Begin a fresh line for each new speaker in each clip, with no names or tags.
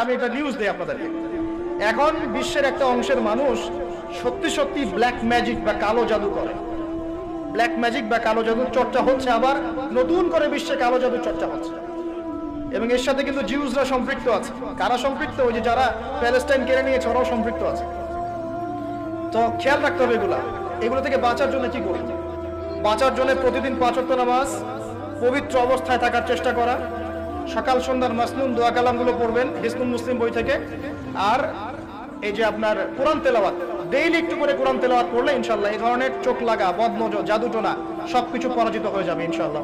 আমি একটা নিউজ দিই আপনাদেরকে। এখন বিশ্বের একটা অংশের মানুষ সত্যি সত্যি ব্ল্যাক ম্যাজিক বা কালো জাদু করে। ব্ল্যাক ম্যাজিক বা কালো জাদুর চর্চা হচ্ছে আবার নতুন করে বিশ্বে কালো জাদুর চর্চা হচ্ছে। এবং এর সাথে কিন্তু জিউসরা সম্পৃক্ত আছে। কারা সম্পৃক্ত? ওই যে যারা প্যালেস্টাইন কেড়ে নিয়েছে, ওরাও সম্পৃক্ত আছে। তো খেয়াল রাখতে হবে এগুলা। এগুলো থেকে বাঁচার জন্য কি করব? বাঁচার জন্য প্রতিদিন পাঁচ ওয়াক্ত নামাজ, পবিত্র অবস্থায় থাকার চেষ্টা করা সকাল সন্ধ্যার মাসনুন দোয়া কালামগুলো পড়বেন হিসনুল মুসলিম বই থেকে। আর এই যে আপনার কোরআন তেলাওয়াত ডেইলি একটু করে কোরআন তেলাওয়াত পড়লে ইনশাল্লাহ এই ধরনের চোখ লাগা, বদনজর, জাদুটোনা সবকিছু পরাজিত হয়ে যাবে ইনশাল্লাহ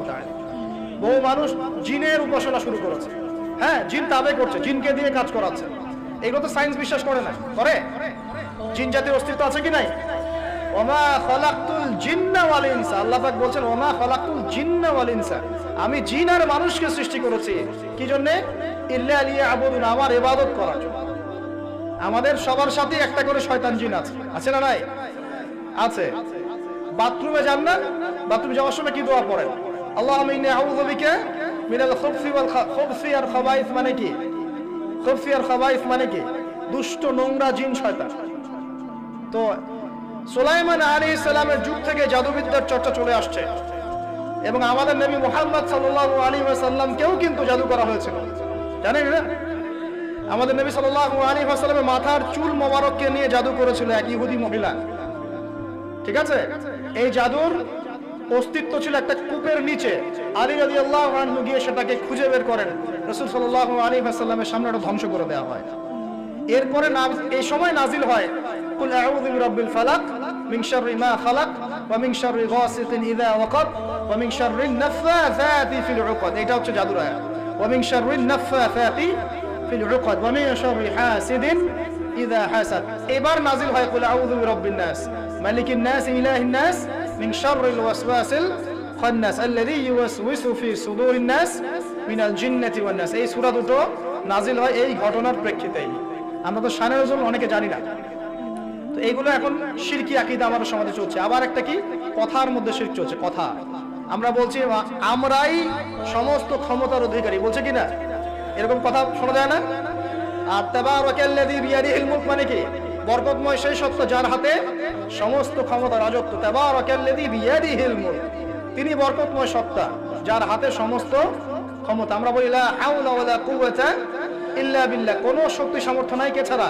বহু মানুষ জিনের উপাসনা শুরু করেছে। হ্যাঁ জিন তাবে করছে, জিনকে দিয়ে কাজ করাচ্ছে। এগুলো তো সায়েন্স বিশ্বাস করে না। করে? জিন জাতির অস্তিত্ব আছে কি নাই? ওমা খলাকতুল জিন্না ওয়াল ইনসা। আল্লাহ পাক বলছেন, ওমা খলাকতুল জিন্না ওয়াল ইনসা। আমি জিন আর মানুষকে সৃষ্টি করেছি। কি জন্য? ইল্লা আলিয়া আমার ইবাদত করার জন্য। আমাদের সবার সাথে একটা করে শয়তান জিন আছে। আছে না নাই? আছে। বাথরুমে যান না? বাথরুমে যাওয়ার সময় কি দোয়া পড়েন? আল্লাহ আমি আউযু বিকা মিনাল খুবসি ওয়াল খুবসি আর খাবাইস মানে কি? খুবসি আর খাবাইস মানে কি? দুষ্ট নোংরা জিন শয়তান। তো সুলাইমান আলী ইসলামের যুগ থেকে জাদুবিদ্যার চর্চা চলে আসছে। এবং আমাদের নবী মোহাম্মদ সাল্লাল্লাহু আলী ওয়াসাল্লামকেও কিন্তু জাদু করা হয়েছিল। জানেন না? আমাদের নবী সাল্লাল্লাহু আলী ওয়াসাল্লামের মাথার চুল মোবারককে নিয়ে জাদু করেছিল এক ইহুদি মহিলা। ঠিক আছে? এই জাদুর অস্তিত্ব ছিল একটা কূপের নিচে। আলী রাজি আল্লাহ গিয়ে সেটাকে খুঁজে বের করেন। রসুল সাল্লাহ আলী আসাল্লামের সামনে ওটা ধ্বংস করে দেওয়া হয়। এরপরে এই সময় নাজিল হয় কুল আউযু বিরাব্বিল ফালাক মিন শাররি মা খালাক ওয়া মিন শাররি গাসিকিন ইযা ওয়াকাব ওয়া মিন শাররিন নাফাযাতি ফিল উকাদ এটা হচ্ছে জাদুর আয়াত ওয়া মিন শাররিন নাফাযাতি ফিল উকাদ ওয়া মিন শাররি হাসিদিন ইযা হাসাদ এবার নাজিল হয় কুল আউযু বিরাব্বিন নাস মালিকিন নাস ইলাহিন নাস মিন শাররিল ওয়াসওয়াসিল খান্নাস আল্লাযী ইউওয়াসওয়িসু ফি সুদুরিন নাস মিনাল জিন্নাতি ওয়ান নাস এই সূরা দুটো নাজিল হয় এই ঘটনার প্রেক্ষিতেই। আমরা তো শানের ওজন অনেকে জানি না। তো এইগুলো এখন শিরকি আকিদা আমাদের সমাজে চলছে। আবার একটা কি? কথার মধ্যে শিরক চলছে, কথা। আমরা বলছি আমরাই সমস্ত ক্ষমতার অধিকারী। বলছে কি না? এরকম কথা শোনা যায় না? মানে তিনি বরকতময় সত্তা যার হাতে সমস্ত ক্ষমতা। আমরা বলি, লা ইল্লা শক্তি সামর্থ্য নাই, কে ছাড়া?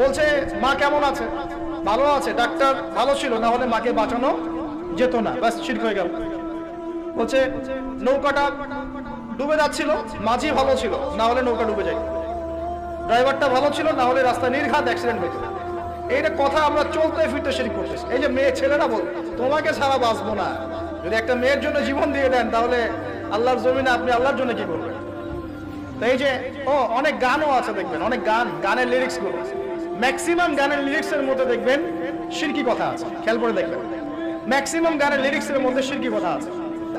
বলছে, মা কেমন আছে? ভালো আছে, ডাক্তার ভালো ছিল, না হলে মাকে বাঁচানো যেত না। ব্যাস, শিরক হয়ে গেল। বলছে, নৌকাটা ডুবে যাচ্ছিল, মাঝি ভালো ছিল, না হলে নৌকা ডুবে যায়। ড্রাইভারটা ভালো ছিল, না হলে রাস্তায় নির্ঘাত অ্যাক্সিডেন্ট হইতো এইটা কথা আমরা চলতে ফিরতে শিরিক করতেছি। এই যে মেয়ে ছেলেরা বল, তোমাকে ছাড়া বাঁচবো না। যদি একটা মেয়ের জন্য জীবন দিয়ে দেন, তাহলে আল্লাহর জমিনে আপনি আল্লাহর জন্য কি করবেন? এই যে, ও, অনেক গানও আছে দেখবেন, অনেক গান, গানের লিরিক্সগুলো ম্যাক্সিমাম গানের লিরিক্স এর মধ্যে দেখবেন শিরকি কথা আছে, খেয়াল করে দেখবেন। ম্যাক্সিমাম গানের লিরিক্স এর মধ্যে শিরকি কথা আছে।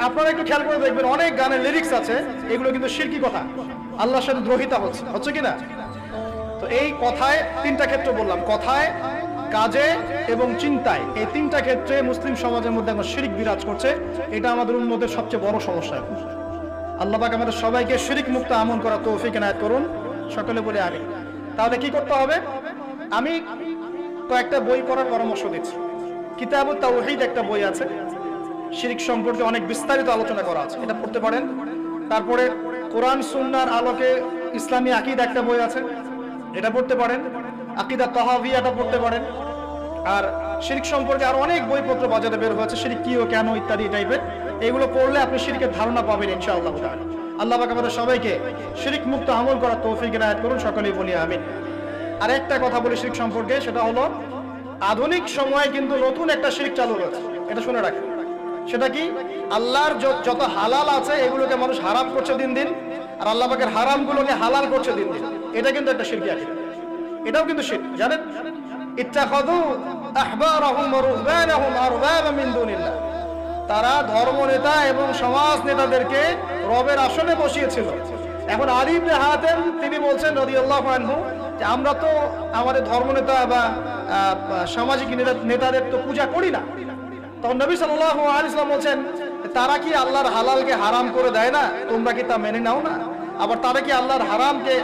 আপনারা একটু খেয়াল করে দেখবেন, অনেক গানের লিরিক্স আছে, এগুলো কিন্তু শিরকি কথা। আল্লাহর সাথে দ্রোহিতা হচ্ছে হচ্ছে কিনা তো এই কথায় তিনটা ক্ষেত্র বললাম, কথায়, কাজে এবং চিন্তায়। এই তিনটা ক্ষেত্রে মুসলিম সমাজের মধ্যে এখন শিরিক বিরাজ করছে, এটা আমাদের উন্মতের সবচেয়ে বড় সমস্যা এখন। আল্লাহ পাক আমাদের সবাইকে শিরিক মুক্ত আমন করা তৌফিক এনায়েত করুন, সকলে বলে আমি তাহলে কি করতে হবে? আমি কয়েকটা বই পড়ার পরামর্শ দিচ্ছি। কিতাবুত তাওহীদ একটা বই আছে। শিরিক সম্পর্কে অনেক বিস্তারিত আলোচনা করা আছে। এটা পড়তে পারেন। তারপরে কোরআন সুন্নার আলোকে ইসলামী আকিদ একটা বই আছে। এটা পড়তে পারেন। আকিদা তাহাভিয়াটা পড়তে পারেন। আর শিরিক সম্পর্কে আরও অনেক বইপত্র বাজারে বের হয়েছে। শিরিক কি ও কেন ইত্যাদি টাইপের এগুলো পড়লে আপনি শিরিকের ধারণা পাবেন, ইনশাআল্লাহ। আল্লাহ পাক আমাদের সবাইকে শিরিক মুক্ত আমল করার তৌফিক এনায়েত করুন। সকলেই বলি আমিন। আর একটা কথা বলি শিখ সম্পর্কে, সেটা হলো, আধুনিক সময়ে কিন্তু নতুন একটা শিখ চালু রয়েছে। এটা শুনে রাখেন। সেটা কি? আল্লাহর যত হালাল আছে, এগুলোকে মানুষ হারাম করছে দিন দিন, আর আল্লাহ পাকের হারামগুলোকে হালাল করছে দিন দিন। এটা কিন্তু একটা শিরকি আকিদা। এটাও কিন্তু শিরক, জানেন? তারা ধর্ম নেতা এবং সমাজ নেতাদেরকে রবের আসনে বসিয়েছিল। এখন ইবনে হাতেম, তিনি বলছেন রাদিয়াল্লাহু আল্লাহ আমরা তো আমাদের ধর্ম নেতা বা সামাজিক নেতাদের তো পূজা করি না। তখন নবী ওয়াসাল্লাম বলছেন, তারা কি আল্লাহর হালালকে হারাম করে দেয় না? তোমরা কি তা মেনে নাও না? আবার, তারা কি আল্লাহর হারামকে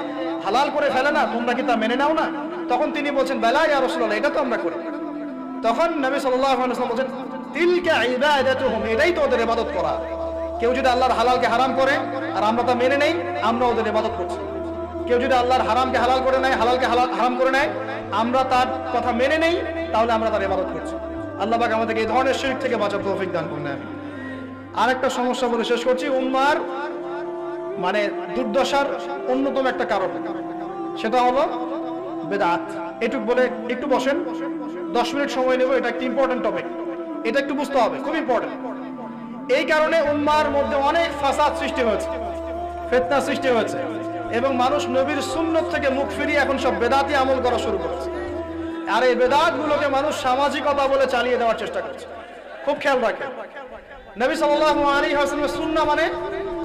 হালাল করে ফেলে না? তোমরা কি তা মেনে নাও না? তখন তিনি বলছেন, বেলা ইয়া রাসূলুল্লাহ, এটা তো আমরা করি। তখন নবী ওয়াসাল্লাম বলছেন, তিলকা এটাই তো ওদের ইবাদত করা। কেউ যদি আল্লাহর হালালকে হারাম করে, আর আমরা তা মেনে নেই আমরা ওদের ইবাদত করছি। কেউ যদি আল্লাহর হারামকে হালাল করে নেয়, হালালকে হালাল হারাম করে নেয়, আমরা তার কথা মেনে নেই, তাহলে আমরা তার ইবাদত করছি। আল্লাহ পাক আমাদেরকে এই ধরনের শিরক থেকে বাঁচার তৌফিক দান করুন আমি আরেকটা সমস্যা বলে শেষ করছি, উম্মার মানে দুর্দশার অন্যতম একটা কারণ। সেটা হলো বেদাত। এটুক বলে একটু বসেন, দশ মিনিট সময় নেব, এটা একটা ইম্পর্টেন্ট টপিক এটা একটু বুঝতে হবে, খুব ইম্পর্টেন্ট এই কারণে উম্মার মধ্যে অনেক ফাসাদ সৃষ্টি হয়েছে, ফেতনা সৃষ্টি হয়েছে। এবং মানুষ নবীর সুন্নত থেকে মুখ ফিরিয়ে এখন সব বেদাতি আমল করা শুরু করেছে। আর এই বেদাত গুলোকে মানুষ সামাজিকতা বলে চালিয়ে দেওয়ার চেষ্টা করছে। খুব খেয়াল রাখেন। নবী আলাইহি ওয়াসাল্লামের সুন্নাহ মানে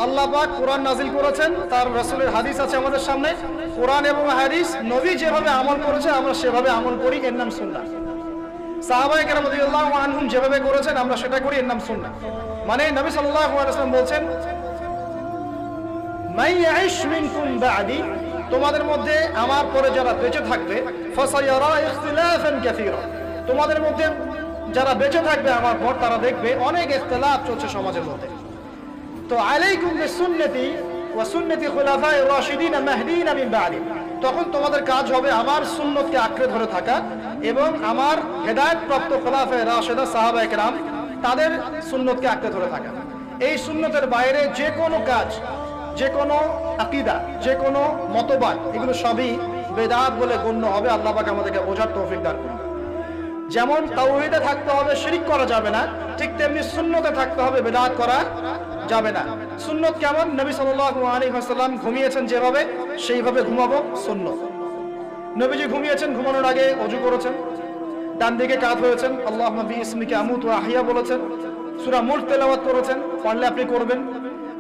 আল্লাহ পাক কোরআন নাজিল করেছেন, তার রসুলের হাদিস আছে আমাদের সামনে। কোরআন এবং হাদিস নবী যেভাবে আমল করেছে, আমরা সেভাবে আমল করি, এর নাম সুন্নাহ। সাহাবায়ে কেরাম রাদিয়াল্লাহু আনহুম যেভাবে করেছেন, আমরা সেটা করি, এর নাম সুন্নাহ। মানে নবী আলাইহি বলছেন তোমাদের মধ্যে আমার পরে যারা বেঁচে থাকবে তোমাদের মধ্যে যারা বেঁচে থাকবে আমার পর তারা দেখবে অনেক ইখতিলাফ চলছে সমাজের মধ্যে। তো আলাইকুম সুন্নতি তখন তোমাদের কাজ হবে আমার সুন্নতকে আঁকড়ে ধরে থাকা এবং আমার হেদায়েত প্রাপ্ত রাশেদা রাশিদা একরাম তাদের সুন্নতকে আঁকড়ে ধরে থাকা। এই সুন্নতের বাইরে যে কোনো কাজ যে কোনো আকিদা যে কোনো মতবাদ, এগুলো সবই বেদাত বলে গণ্য হবে, আল্লাহ আমাদেরকে বোঝার তৌফিক দান করুন। যেমন তাওহীদে থাকতে হবে, শিরিক করা যাবে না, ঠিক তেমনি সুন্নতে থাকতে হবে, বেদাত করা যাবে না। সুন্নত কেমন? নবী সাল্লাল্লাহু আলাইহি ওয়াসাল্লাম ঘুমিয়েছেন যেভাবে, সেইভাবে ঘুমাবো সুন্নত। নবীজি ঘুমিয়েছেন, ঘুমানোর আগে অজু করেছেন ডান দিকে কাত হয়েছেন আল্লাহ নবী ইসমিকে আমুত আহিয়া বলেছেন, সূরা মুল্ক তেলাওয়াত করেছেন পারলে আপনি করবেন।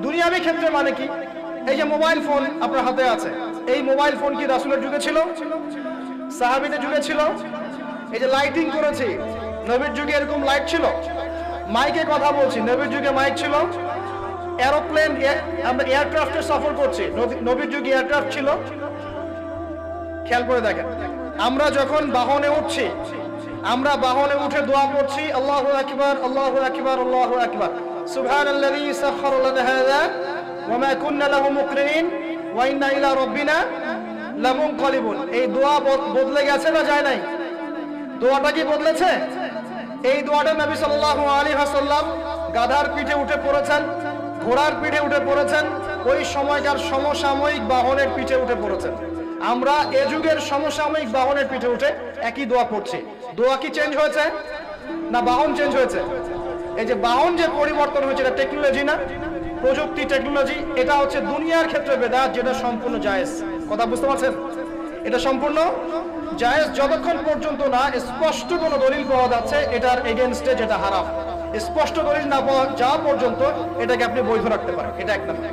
দুনিয়াবি ক্ষেত্রে মানে কি? এই যে মোবাইল ফোন আপনার হাতে আছে। এই মোবাইল ফোন কি রাসূলের যুগে ছিল? সাহাবীদের যুগে ছিল? এই যে লাইটিং করেছি, নবীর যুগে এরকম লাইট ছিল? মাইকে কথা বলছি, নবীর যুগে মাইক ছিল? এরোপ্লেন আমরা এয়ারক্রাফটে সফর করছি, নবী- নবীর যুগে এয়ারক্রাফট ছিল? খেয়াল করে দেখেন, আমরা যখন বাহনে উঠছি, আমরা বাহনে উঠে দোয়া করছি, আল্লাহ আকবার আল্লাহ আকবার আল্লাহ আকবার। সাখখারা লানা হাযা ওয়া মা কুন্না লাহু মুকরিনিন ওয়া ইন্না ইলা রাব্বিনা লামুনকালিবুন। এই দোয়া বদ- বদলে গেছে না যায় নাই? দোয়াটা কি বদলেছে? এই দোয়াটা নবী সাল্লাল্লাহু আলাইহি ওয়াসাল্লাম গাধার পিঠে উঠে পড়েছেন, ঘোড়ার পিঠে উঠে পড়েছেন, ওই সময়কার সমসাময়িক বাহনের পিঠে উঠে পড়েছেন। আমরা এ যুগের সমসাময়িক বাহনের পিঠে উঠে একই দোয়া পড়ছি। দোয়া কি চেঞ্জ হয়েছে? না বাহন চেঞ্জ হয়েছে? এই যে বাহন যে পরিবর্তন হয়েছে, এটা টেকনোলজি না, প্রযুক্তি টেকনোলজি এটা হচ্ছে দুনিয়ার ক্ষেত্রে বেদাত, যেটা সম্পূর্ণ জায়েজ। কথা বুঝতে পারছেন? এটা সম্পূর্ণ জায়েজ যতক্ষণ পর্যন্ত না স্পষ্ট কোনো দলিল পাওয়া যাচ্ছে, এটার এগেনস্টে যেটা হারাম। স্পষ্ট দলিল না পাওয়া যাওয়া পর্যন্ত এটাকে আপনি বৈধ রাখতে পারেন। এটা এক নম্বর।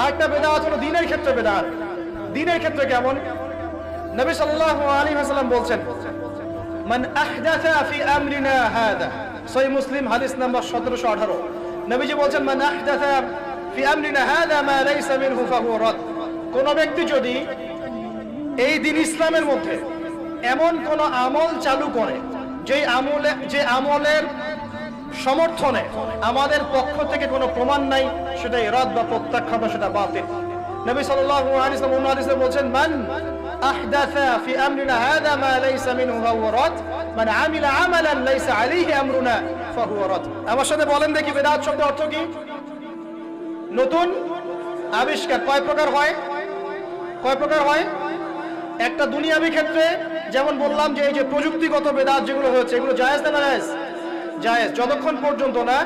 আরেকটা বেদাত হলো দিনের ক্ষেত্রে বেদাত। দিনের ক্ষেত্রে কেমন? নবী সাল্লাল্লাহু আলাইহি ওয়াসাল্লাম বলছেন, মান আহদাথা ফি আমরিনা হাদা। সহিহ মুসলিম হাদিস নাম্বার 1718 নবীজি বলছেন মান রাদ। কোন ব্যক্তি যদি এই দিন ইসলামের মধ্যে এমন কোন আমল চালু করে যে আমলে, যে আমলের সমর্থনে আমাদের পক্ষ থেকে কোনো প্রমাণ নাই, সেটা ইরাদ বা প্রত্যাখ্যাত সেটা বাতিল। নবী হাদিসে বলেন মান আহদাথা ফি আমরিনা হাদা মা লাইসা মিনহু ফাহুয়া রাদ মান আমিলা আমালান লাইসা আলাইহি আমরুনা ফাহুয়া রাদ আমার সাথে বলেন দেখি বিদআত শব্দের অর্থ কি? নতুন আবিষ্কার কয় প্রকার হয়? কয় প্রকার হয়? একটা দুনিয়াবি ক্ষেত্রে যেমন বললাম যে এই যে প্রযুক্তিগত বেদাত যেগুলো হয়েছে, এগুলো জায়েজ না জায়েজ জায়েজ। যতক্ষণ পর্যন্ত না,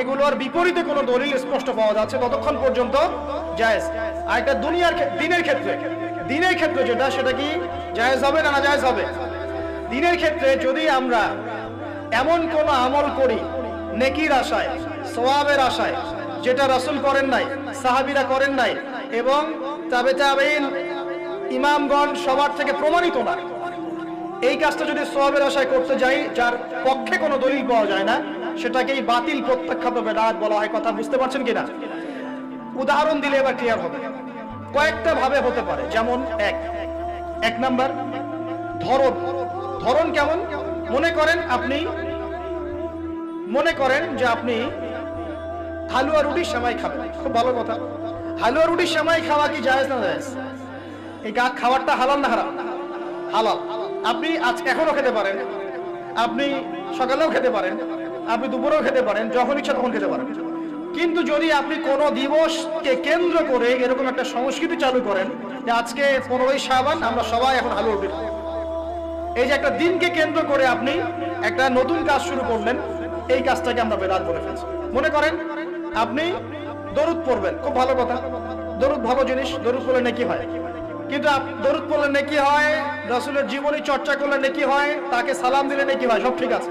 এগুলোর বিপরীতে কোনো দলিল স্পষ্ট পাওয়া যাচ্ছে, ততক্ষণ পর্যন্ত জায়েজ। আর একটা দুনিয়ার দিনের ক্ষেত্রে। দিনের ক্ষেত্রে যেটা, সেটা কি জায়েজ হবে না না জায়েজ হবে? দিনের ক্ষেত্রে যদি আমরা এমন কোন আমল করি, নেকির আশায় সোয়াবের আশায়, যেটা রাসূল করেন নাই, সাহাবিরা করেন নাই, এবং তাবে তাবেইন ইমামগণ সবার থেকে প্রমাণিত না, এই কাজটা যদি সোয়াবের আশায় করতে যাই, যার পক্ষে কোনো দলিল পাওয়া যায় না, সেটাকেই বাতিল প্রত্যাখ্যাত বেদাত বলা হয়, কথা বুঝতে পারছেন কিনা? উদাহরণ দিলে এবার ক্লিয়ার হবে। কয়েকটা ভাবে হতে পারে। যেমন এক। এক নাম্বার, ধরন। ধরন কেমন? মনে করেন আপনি, মনে করেন যে আপনি হালুয়া রুটি সেমাই খাবেন। খুব ভালো কথা। হালুয়া রুটি সেমাই খাওয়া কি জায়েজ না জায়েজ? এই গা খাবারটা হালাল না হারাম? হালাল। আপনি আজ এখনও খেতে পারেন। আপনি সকালেও খেতে পারেন। আপনি দুপুরেও খেতে পারেন। যখন ইচ্ছা তখন খেতে পারেন। কিন্তু যদি আপনি কোনো দিবসকে কেন্দ্র করে এরকম একটা সংস্কৃতি চালু করেন যে আজকে পনেরোই সাবান আমরা সবাই এখন হালুয়া খাব। এই যে একটা দিনকে কেন্দ্র করে আপনি একটা নতুন কাজ শুরু করলেন, এই কাজটাকে আমরা বেদাত বলে ফেলছি। মনে করেন, আপনি দরুদ পড়বেন, খুব ভালো কথা। দরুদ ভালো জিনিস, দরুদ পড়লে নাকি হয়। কিন্তু দরুদ পড়লে নাকি হয়, রসুলের জীবনী চর্চা করলে নাকি হয়, তাকে সালাম দিলে নাকি হয়, সব ঠিক আছে।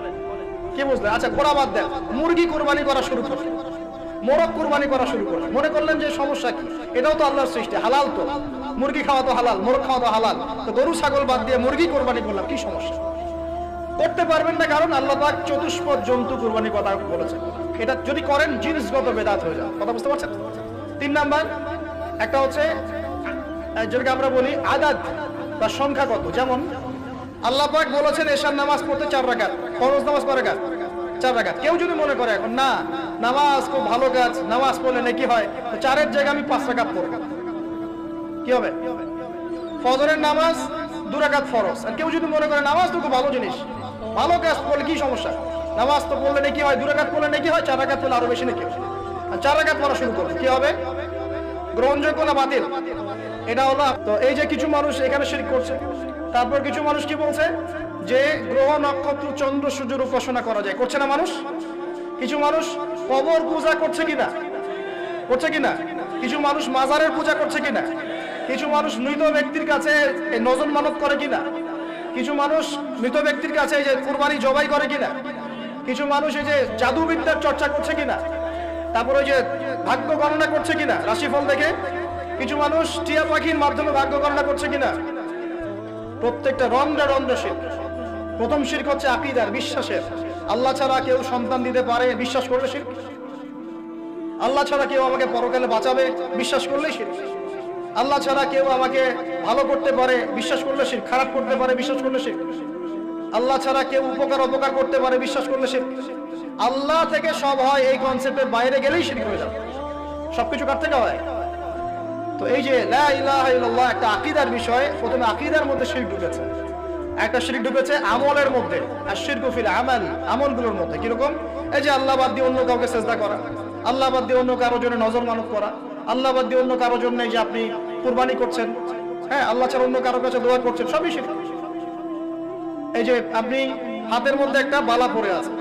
কি বুঝলেন আচ্ছা ঘোড়া বাদ দেন মুরগি কুরবানি করা শুরু করি। মোরগ কুরবানি করা শুরু করি। মনে করলেন যে সমস্যা কি? এটাও তো আল্লাহর সৃষ্টি। হালাল তো। মুরগি খাওয়া তো হালাল, মোরগ খাওয়া তো হালাল। তো গরু, ছাগল বাদ দিয়ে মুরগি কোরবানি করলাম, কি সমস্যা? করতে পারবেন না কারণ আল্লাহ পাক চতুষ্পদ জন্তু কুরবানি কথা বলেছেন। এটা যদি করেন, জিনিসগত বেদাত হয়ে যায় কথা বুঝতে পারছেন? তিন নাম্বার, একটা হচ্ছে যেটাকে আমরা বলি আদাত বা সংখ্যাগত। যেমন আল্লাহ পাক বলেছেন, এশার নামাজ পড়তে চার রাকাত। ফরজ নামাজ কয় রাকাত চার রাকাত। কেউ যদি মনে করে এখন, না, নামাজ খুব ভালো কাজ নামাজ পড়লে নাকি হয়? চারের জায়গায় আমি পাঁচ রাকাত পড়ব। কি হবে? ফজরের নামাজ দু রাকাত ফরজ। আর কেউ যদি মনে করে, নামাজ তো খুব ভালো জিনিস, ভালো কাজ পড়লে কি সমস্যা? নামাজ তো পড়লে নাকি হয়, দু রাকাত পড়লে নাকি হয়, চার রাকাত পড়লে আরও বেশি নাকি। আর চার রাকাত পড়া শুরু করবে। কি হবে? গ্রহণযোগ্য না বাতিল? এটা হলো তো এই যে কিছু মানুষ এখানে শিরক করছে, তারপর কিছু মানুষ কি বলছে? যে গ্রহ নক্ষত্র চন্দ্র সূর্যের উপাসনা করা যায়, করছে না মানুষ? কিছু মানুষ কবর পূজা করছে কিনা? করছে কিনা? কিছু মানুষ মাজারের পূজা করছে কিনা? কিছু মানুষ মৃত ব্যক্তির কাছে নজর মানত করে কিনা? কিছু মানুষ মৃত ব্যক্তির কাছে এই যে কুরবানি জবাই করে কিনা? কিছু মানুষ এই যে জাদুবিদ্যার চর্চা করছে কিনা? তারপর ওই যে ভাগ্য গণনা করছে কিনা? রাশিফল দেখে? কিছু মানুষ টিয়া পাখির মাধ্যমে ভাগ্য গণনা করছে কিনা? প্রত্যেকটা রন্ধ্রে রন্ধ্রে শির প্রথম শির্ক হচ্ছে আকিদার, বিশ্বাসের। আল্লাহ ছাড়া কেউ সন্তান দিতে পারে, বিশ্বাস করলে শির আল্লাহ ছাড়া কেউ আমাকে পরকালে বাঁচাবে, বিশ্বাস করলেই শির আল্লাহ ছাড়া কেউ আমাকে ভালো করতে পারে, বিশ্বাস করলে শির খারাপ করতে পারে, বিশ্বাস করলে শির আল্লাহ ছাড়া কেউ উপকার, অপকার করতে পারে, বিশ্বাস করলে শির আল্লাহ থেকে সব হয় এই কনসেপ্টের বাইরে গেলেই শির হয়ে যাবে। সবকিছু কার থেকে হয়? তো এই যে একটা আকীদার বিষয় প্রথমে আকীদার মধ্যে শিরক ঢুকেছে। একটা শিরক ঢুকেছে আমলের মধ্যে। আর শিরকু ফিল আমাল, আমলগুলোর মধ্যে। কীরকম? এই যে আল্লাহ বাদ দিয়ে অন্য কাউকে সেজদা করা। আল্লাহ বাদ দিয়ে অন্য কারোর জন্য নজর মানত করা। আল্লাহ বাদ দিয়ে অন্য কারোর জন্য যে আপনি কুরবানি করছেন। হ্যাঁ আল্লাহ ছাড়া অন্য কারোর কাছে দোয়া করছেন, সবই শিরক এই যে আপনি হাতের মধ্যে একটা বালা পড়ে আছে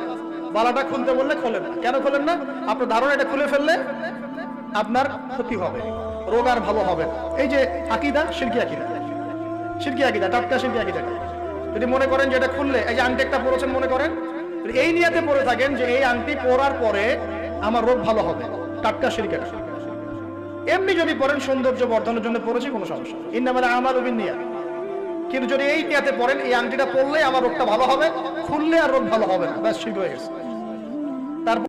বালাটা খুলতে বললে খোলেন না। কেন খোলেন না? আপনার ধারণা এটা খুলে ফেললে আপনার ক্ষতি হবে। রোগ আর ভালো হবে এই যে আকিদা শিরকি আকিদা। শিরকি আকিদা, টাটকা শিরকি আকিদা যদি মনে করেন যে এটা খুললে, এই যে আংটি একটা পরেছেন মনে করেন? এই নিয়াতে পরে থাকেন যে এই আংটি পরার পরে আমার রোগ ভালো হবে, টাটকা শিরকি এমনি যদি পড়েন সৌন্দর্য বর্ধনের জন্য পড়েছি কোনো সমস্যা ইন্নামাল আমার উবিন নিয়া কিন্তু যদি এই নিয়াতে পড়েন এই আংটিটা পরলে আমার রোগটা ভালো হবে, খুললে আর রোগ ভালো হবে না। ব্যাস, ঠিক হয়ে গেছে। তারপর